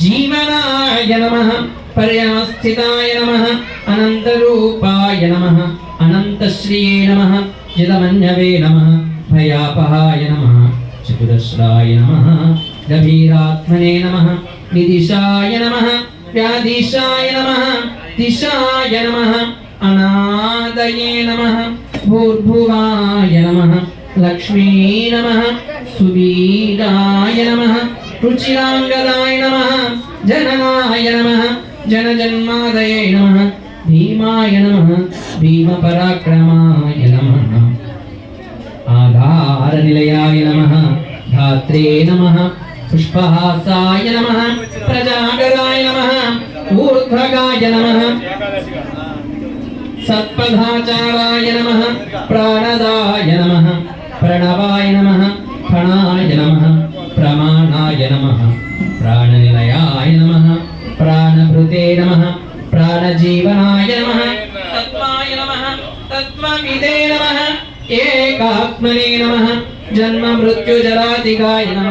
జీవనాయ నమ పర్యవస్థితాయ నమ అనంతరూపాయ నమ అనంతశ్రీయే నమ చిదమన్యవే నమ భయాపహాయ నమ చతురస్రాయ నమ గభీరాత్మనే నమ నిదిశాయ నమ వ్యాధిశాయ నమ దిశాయ నమ అనాదయే నమ భూర్భువాయ నమ లక్ష్మీ నమ సువీరాయ నమ రుచిరాంగదాయ నమ జననాయ నమ జనజన్మాదయే నమ భీమాయ నమ భీమపరాక్రమాయ నమ. ఆధారనిలయాయ నమ ధాత్రే నమ పుష్పహాసాయ నమ ప్రజాగరాయ నమ ఊర్ధ్వగాయ నమ సత్పథాచారాయ నమ ప్రాణదాయ నమ ప్రణవాయ నమ ఫణాయ నమ. ప్రమాణాయ నమ ప్రాణనిలయాయ నమ ప్రాణభృతే నమ ప్రాణజీవనాయ నమ తత్వాయ నమ తత్వవిదే నమ ఏకాత్మనే నమ జన్మ మృత్యు మృత్యుజరాతికాయ నమ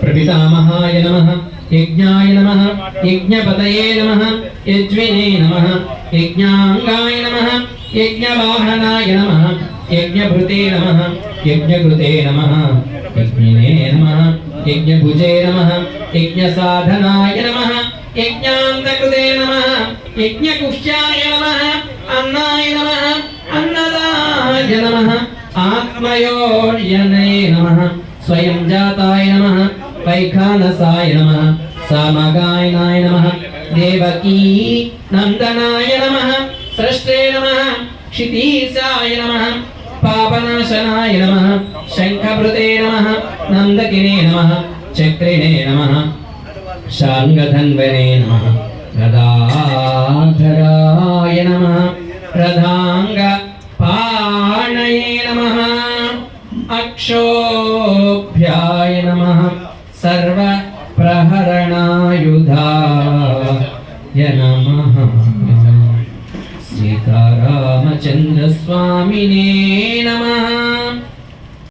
ప్రపితామహాయ నమ యజ్ఞాయ నమ యజ్ఞపతయే నమ యజ్వినే నమ యజ్ఞాంగాయ నమ యజ్ఞవాహనాయ నమ యజ్ఞభృతే నమ యజ్ఞకృతే నమ యజ్ఞినే నమ యజ్ఞభుజే నమ యజ్ఞసాధనాయ నమ యజ్ఞాంతకృతే నమ యజ్ఞకుష్యాయ నమ అన్నాయ నమ అన్నదాయ నమ ఆత్మయోర్యనే నమ స్వయం జాతాయ నమ వైఖానసాయ నమ సామగాయనాయ నమ దేవకీ నందనాయ నమ సృష్టే నమ క్షితీశాయ నమ పాపనాశనాయ నమ శంఖభృతే నమ నందకినే నమ చక్రిణే నమ శాంగధన్వనే నమ గదాధరాయ నమ రథాంగ పాణయే నమ అక్షోభ్యాయ నమ సర్వ ప్రహరణాయుధాయ నమ సీతారామచంద్ర స్వామినే నమ